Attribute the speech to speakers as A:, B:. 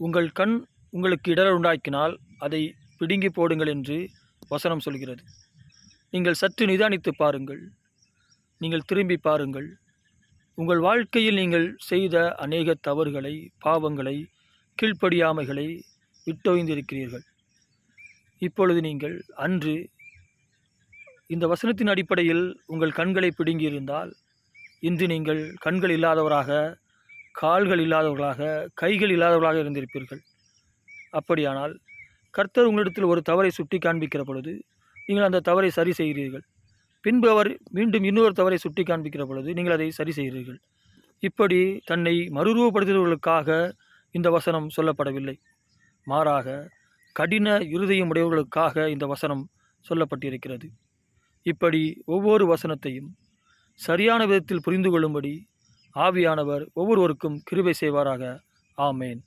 A: உங்கள் கண் உங்களுக்கு இடர் உண்டாக்கினால் அதை பிடுங்கி போடுங்கள் என்று வசனம் சொல்கிறது. நீங்கள் சற்று நிதானித்து பாருங்கள். நீங்கள் திரும்பி பாருங்கள். உங்கள் வாழ்க்கையில் நீங்கள் செய்த அநேக தவறுகளை பாவங்களை கீழ்ப்படியாமைகளை விட்டொழிந்திருக்கிறீர்கள். இப்பொழுது நீங்கள் அன்று இந்த வசனத்தின் அடிப்படையில் உங்கள் கண்களை பிடுங்கியிருந்தால் இன்று நீங்கள் கண்கள் இல்லாதவராக கால்கள் இல்லாதவர்களாக கைகள் இல்லாதவர்களாக இருந்திருப்பீர்கள். அப்படியானால் கர்த்தர் உங்களிடத்தில் ஒரு தவறை சுட்டி காண்பிக்கிற பொழுது நீங்கள் அந்த தவறை சரி செய்கிறீர்கள். பின்பு அவர் மீண்டும் இன்னொரு தவறை சுட்டி காண்பிக்கிற பொழுது நீங்கள் அதை சரி செய்கிறீர்கள். இப்படி தன்னை மறுரூபப்படுத்துபவர்களுக்காக இந்த வசனம் சொல்லப்படவில்லை. மாறாக கடின இருதயம் உடையவர்களுக்காக இந்த வசனம் சொல்லப்பட்டிருக்கிறது. இப்படி ஒவ்வொரு வசனத்தையும் சரியான விதத்தில் புரிந்து கொள்ளும்படி ஆவியானவர் ஒவ்வொருவருக்கும் கிருபை செய்வாராக. ஆமேன்.